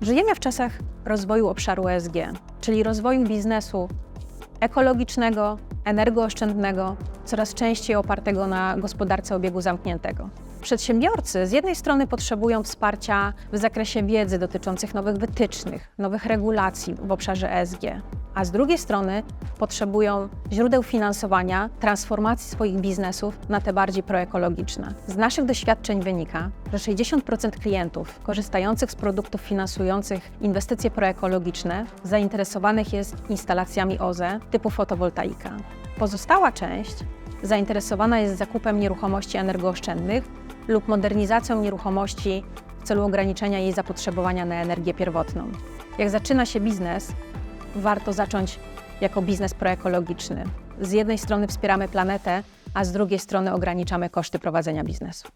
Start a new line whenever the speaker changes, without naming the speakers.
Żyjemy w czasach rozwoju obszaru ESG, czyli rozwoju biznesu ekologicznego, energooszczędnego, coraz częściej opartego na gospodarce obiegu zamkniętego. Przedsiębiorcy z jednej strony potrzebują wsparcia w zakresie wiedzy dotyczących nowych wytycznych, nowych regulacji w obszarze ESG, a z drugiej strony potrzebują źródeł finansowania transformacji swoich biznesów na te bardziej proekologiczne. Z naszych doświadczeń wynika, że 60% klientów korzystających z produktów finansujących inwestycje proekologiczne zainteresowanych jest instalacjami OZE typu fotowoltaika. Pozostała część zainteresowana jest zakupem nieruchomości energooszczędnych lub modernizacją nieruchomości w celu ograniczenia jej zapotrzebowania na energię pierwotną. Jak zaczyna się biznes, warto zacząć jako biznes proekologiczny. Z jednej strony wspieramy planetę, a z drugiej strony ograniczamy koszty prowadzenia biznesu.